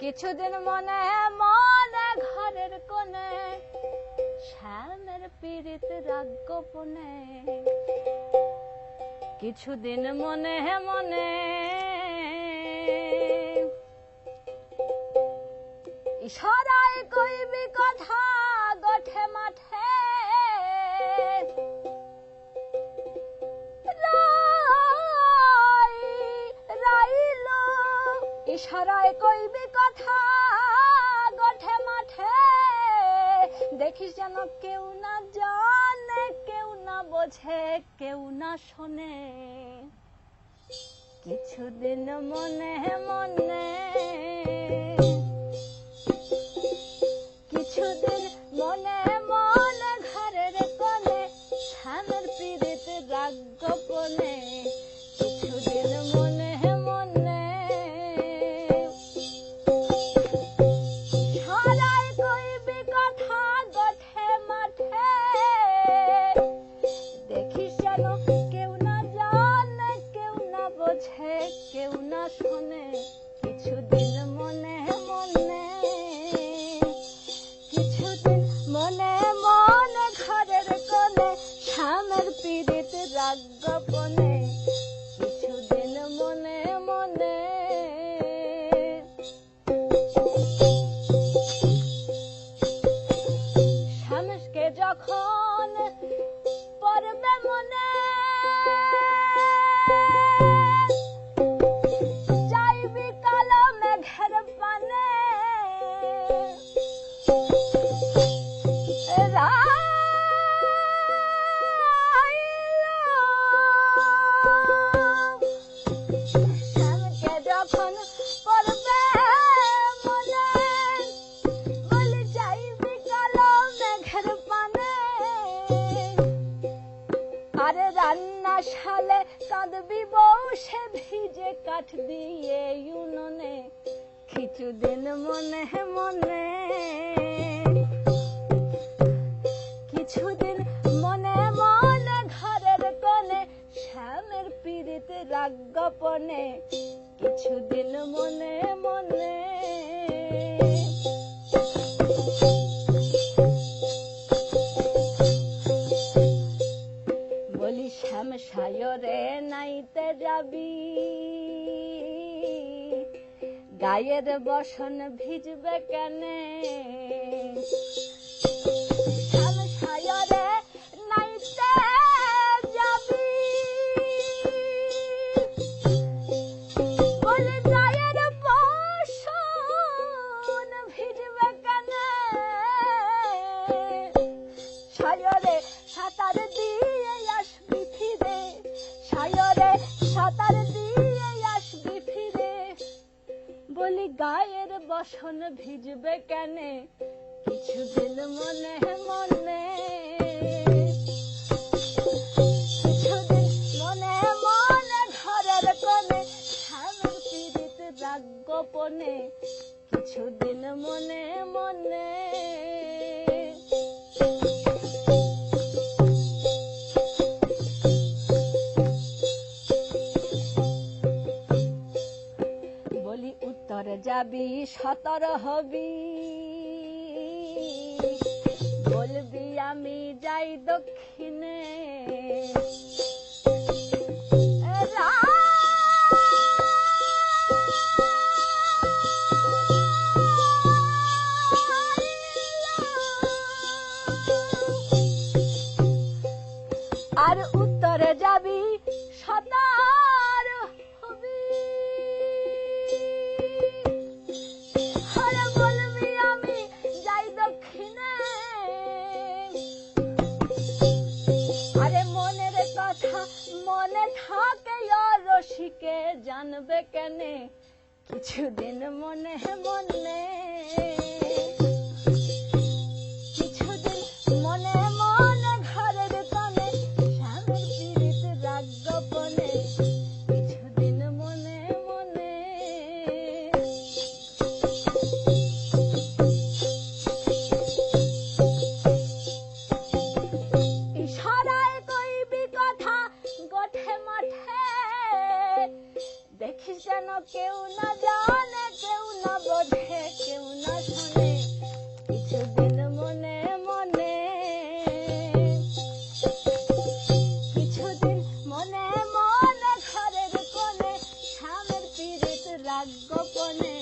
কিছুদিন মনে মনে ঘরের কোণে, শ্যামের পীড়িত রাগ গোপনে কিছুদিন মনে মনে ইশারায় কইবি কথা, গঠে কথা গঠে মাঠে। দেখিস যেন কেউ না জানে, কেউ না বোঝে, কেউ না শোনে। কিছুদিন মনে মনে কেউ না শোনে, কিছুদিন মনে মনে, কিছুদিন মনে মনে ঘরের কোণে, স্বামীর পীড়িত রাগ গোপনে। মেঘের পানে। আরে রান্না শালে কাঁদবি বউ সে ভিজে কাঠ দিয়ে উনুনে। কিছুদিন মনে মনে। কিছুদিন মনে মনে ঘরের কোণে, শ্যামের পীড়িত রাগ গোপনে কিছুদিন মনে মনে নাইতে যাবি। গায়ের বসন ভিজবে কেনে? শ্যাম সায়রে বসন ভিজবে কেনে? কিছুদিন মনে মনে। মনে মনে রাগ গোপনে কিছুদিন মনে মনে। যাবি সতর হবি। বলবি আমি যাই দক্ষিণে। আর উত্তরে যাবি সতার জানবে কেনে কিছুদিন মনে মনে কেউ না জানে, কেউ না বোঝে, কেউ না শোনে। কিছুদিন মনে মনে কিছুদিন মনে মনে, ঘরের কোণে, স্বামীর পীড়িত রাগ গোপনে।